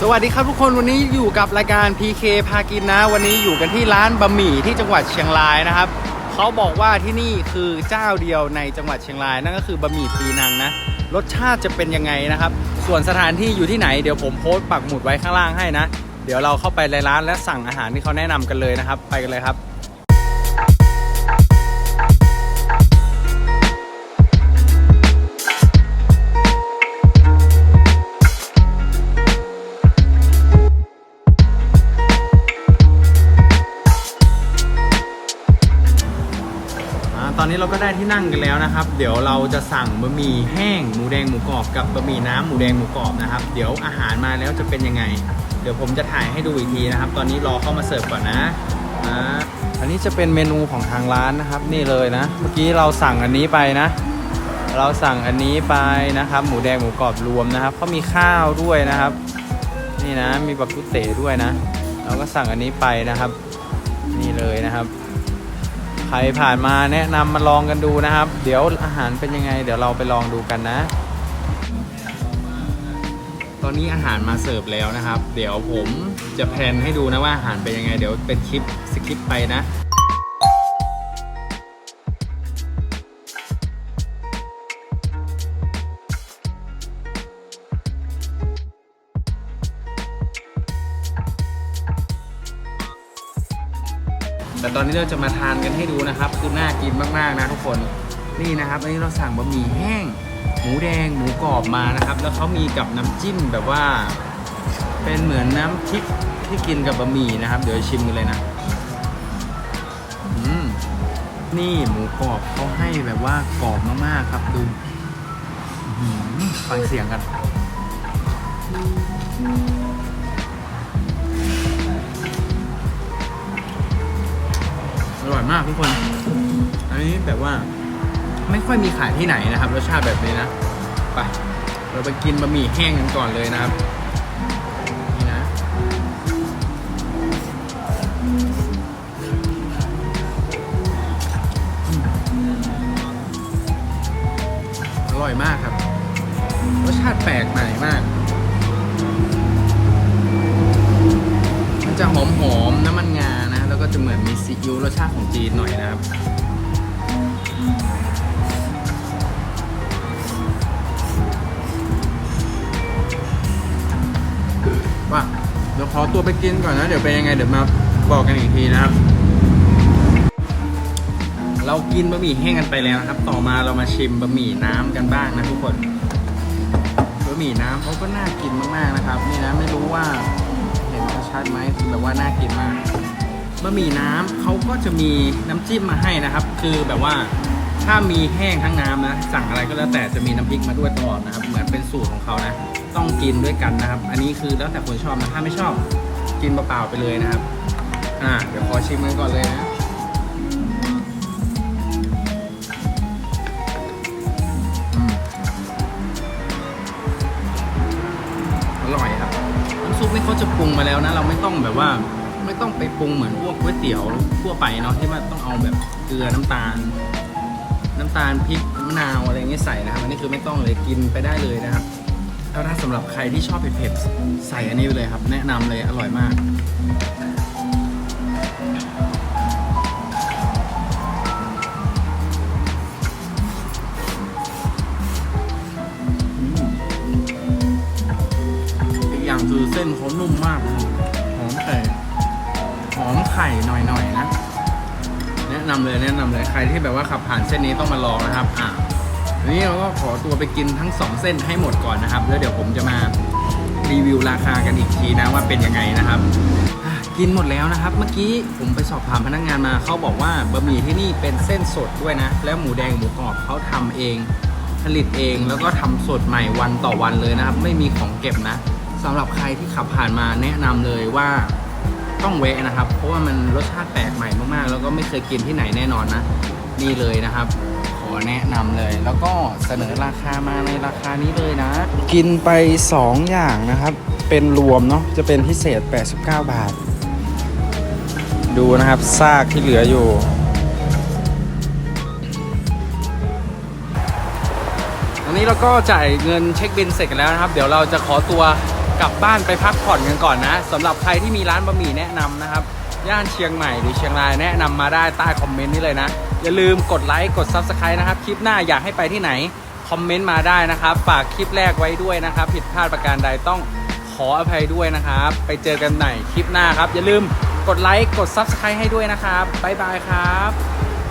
สวัสดีครับทุกคนวันนี้อยู่กับรายการ PK พากินนะ วันนี้อยู่กันที่ร้านบะหมี่ที่จังหวัดเชียงรายนะครับเขาบอกว่าที่นี่คือเจ้าเดียวในจังหวัดเชียงรายนั่นก็คือบะหมี่ปีนังนะรสชาติจะเป็นยังไงนะครับ ส่วนสถานที่อยู่ที่ไหนเดี๋ยวผมโพสต์ปักหมุดไว้ข้างล่างให้นะ เดี๋ยวเราเข้าไปในร้านและสั่งอาหารที่เขาแนะนำกันเลยนะครับ ไปกันเลยครับ อ่าตอนนี้เราก็ได้ที่นั่งกันแล้วนะครับ เดี๋ยวเราจะสั่งบะหมี่แห้งหมูแดงหมูกรอบกับบะหมี่น้ำหมูแดงหมูกรอบนะครับ เดี๋ยวอาหารมาแล้วจะเป็นยังไง เดี๋ยวผมจะถ่ายให้ดูอีกทีนะครับ ตอนนี้รอเข้ามาเสิร์ฟก่อนนะอ่าอันนี้จะเป็นเมนูของทางร้านนะครับ นี่เลยนะ เมื่อกี้เราสั่งอันนี้ไปนะ เราสั่งอันนี้ไปนะครับ หมูแดงหมูกรอบรวมนะครับเขามีข้าวด้วยนะครับ นี่นะมีบักกุเตด้วยนะ เราก็สั่งอันนี้ไปนะครับ นี่เลยนะครับ ใครผ่านมาแนะนำมาลองกันดูนะครับ เดี๋ยวอาหารเป็นยังไง เดี๋ยวเราไปลองดูกันนะ ตอนนี้อาหารมาเสิร์ฟแล้วนะครับ เดี๋ยวผมจะแพลนให้ดูนะว่าอาหารเป็นยังไง เดี๋ยวเป็นคลิปสคริปไปนะ แต่ตอนนี้เราจะมาทานกันให้ดูนะครับ คือน่ากินมากๆนะทุกคนนี่นะครับอันนี้เราสั่งบะหมี่แห้ง หมูแดงหมูกรอบมานะครับ แล้วเขามีกับน้ำจิ้มแบบว่า เป็นเหมือนน้ำพริกที่กินกับบะหมี่นะครับ เดี๋ยวชิมกันเลยนะนี่หมูกรอบเขาให้แบบว่ากรอบมากๆครับดูฟังเสียงกันากทุกคน อันนี้แบบว่า ไม่ค่อยมีขายที่ไหนนะครับรสชาติแบบนี้นะ ไป เราไปกินบะหมี่แห้งกันก่อนเลยนะครับ นี่นะอร่อยมากครับ รสชาติแปลกใหม่มากมันจะหอมหอมน้ำมันงานะ แล้วก็จะเหมือนมีซีอิ๊วรสชาติของจีนหน่อยนะครับว่าเดี๋ยวขอตัวไปกินก่อนนะ เดี๋ยวเป็นยังไงเดี๋ยวมาบอกกันอีกทีนะครับ เรากินบะหมี่แห้งกันไปแล้วนะครับ ต่อมาเรามาชิมบะหมี่น้ำกันบ้างนะทุกคนบะหมี่น้ำเขาก็น่ากินมากๆนะครับ นี่นะไม่รู้ว่าเห็นชัดๆไหมคือแบบว่าน่ากินมาก บะหมี่น้ำเขาก็จะมีน้ำจิ้มมาให้นะครับ คือแบบว่าถ้ามีแห้งทั้งน้ำนะสั่งอะไรก็แล้วแต่จะมีน้ำพริกมาด้วยตลอดนะครับ เหมือนเป็นสูตรของเขานะ ต้องกินด้วยกันนะครับ อันนี้คือแล้วแต่คนชอบนะถ้าไม่ชอบกินเปล่าๆไปเลยนะครับ อ่า เดี๋ยวขอชิมกันก่อนเลยนะอืมอร่อยครับน้ำซุปนี่เขาจะปรุงมาแล้วนะ เราไม่ต้องแบบว่า ไม่ต้องไปปรุงเหมือนพวกก๋วยเตี๋ยวทั่วไปเนาะที่ว่าต้องเอาแบบเกลือน้ำตาล น้ำตาลพริกมะนาวอะไรเงี้ยใส่นะครับอันนี้คือไม่ต้องเลยกินไปได้เลยนะครับแล้วถ้าสำหรับใครที่ชอบเผ็ดๆใส่อันนี้ไปเลยครับ แนะนำเลยอร่อยมากอีกอย่างคือเส้นเขานุ่มมากหอมไข่ อมไข่หน่อยๆนะ แนะนำเลยแนะนำเลยใครที่แบบว่าขับผ่านเส้นนี้ต้องมาลองนะครับ อะทีนี้เราก็ขอตัวไปกินทั้งสองเส้นให้หมดก่อนนะครับ แล้วเดี๋ยวผมจะมารีวิวราคากันอีกทีนะว่าเป็นยังไงนะครับ กินหมดแล้วนะครับ เมื่อกี้ผมไปสอบถามพนักงานมาเขาบอกว่าบะหมี่ที่นี่เป็นเส้นสดด้วยนะ แล้วหมูแดงหมูกรอบเขาทำเองผลิตเองแล้วก็ทำสดใหม่วันต่อวันเลยนะครับ ไม่มีของเก็บนะสำหรับใครที่ขับผ่านมาแนะนำเลยว่า ต้องแวะนะครับ เพราะว่ามันรสชาติแปลกใหม่มากๆ แล้วก็ไม่เคยกินที่ไหนแน่นอนนะ นี่เลยนะครับ ขอแนะนำเลย แล้วก็เสนอราคามาในราคานี้เลยนะ กินไป 2 อย่างนะครับ เป็นรวมเนาะจะเป็นพิเศษ 89 บาท ดูนะครับซากที่เหลืออยู่ตอนนี้เราก็จ่ายเงินเช็คบินเสร็จกันแล้วนะครับ เดี๋ยวเราจะขอตัว กลับบ้านไปพักผ่อนกันก่อนนะสำหรับใครที่มีร้านบะหมี่แนะนำนะครับ ย่านเชียงใหม่หรือเชียงรายแนะนำมาได้ใต้คอมเมนต์นี้เลยนะ อย่าลืมกดไลค์กด Subscribe นะครับ คลิปหน้าอยากให้ไปที่ไหน คอมเมนต์มาได้นะครับ ฝากคลิปแรกไว้ด้วยนะครับ ผิดพลาดประการใดต้องขออภัยด้วยนะครับ ไปเจอกันใหม่คลิปหน้าครับ อย่าลืมกดไลค์กด Subscribe ให้ด้วยนะครับบ๊ายบายครับ